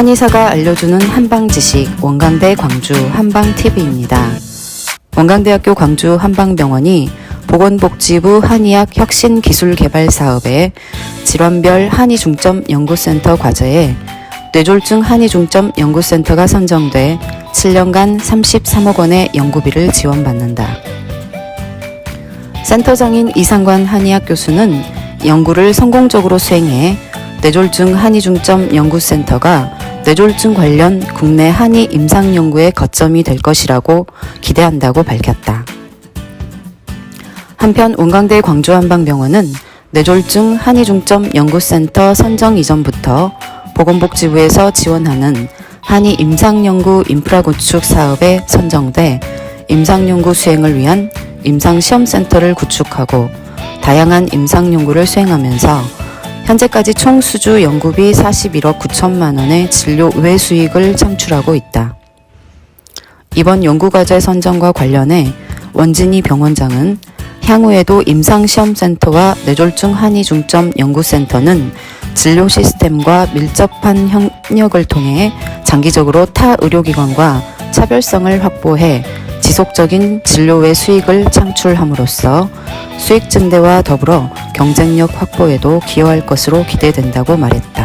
한의사가 알려주는 한방 지식 원광대 광주 한방TV입니다. 원광대학교 광주 한방병원이 보건복지부 한의학 혁신 기술 개발 사업에 질환별 한의 중점 연구센터 과제에 뇌졸중 한의 중점 연구센터가 선정돼 7년간 33억 원의 연구비를 지원받는다. 센터장인 이상관 한의학 교수는 연구를 성공적으로 수행해 뇌졸중 한의중점 연구센터가 뇌졸중 관련 국내 한의 임상 연구의 거점이 될 것이라고 기대한다고 밝혔다. 한편 원광대 광주한방병원은 뇌졸중 한의중점 연구센터 선정 이전부터 보건복지부에서 지원하는 한의 임상연구 인프라 구축 사업에 선정돼 임상연구 수행을 위한 임상시험센터를 구축하고 다양한 임상연구를 수행하면서 현재까지 총 수주 연구비 41억 9천만 원의 진료 외 수익을 창출하고 있다. 이번 연구과제 선정과 관련해 원진희 병원장은 향후에도 임상시험센터와 뇌졸중 한의중점 연구센터는 진료 시스템과 밀접한 협력을 통해 장기적으로 타 의료기관과 차별성을 확보해 지속적인 진료의 수익을 창출함으로써 수익 증대와 더불어 경쟁력 확보에도 기여할 것으로 기대된다고 말했다.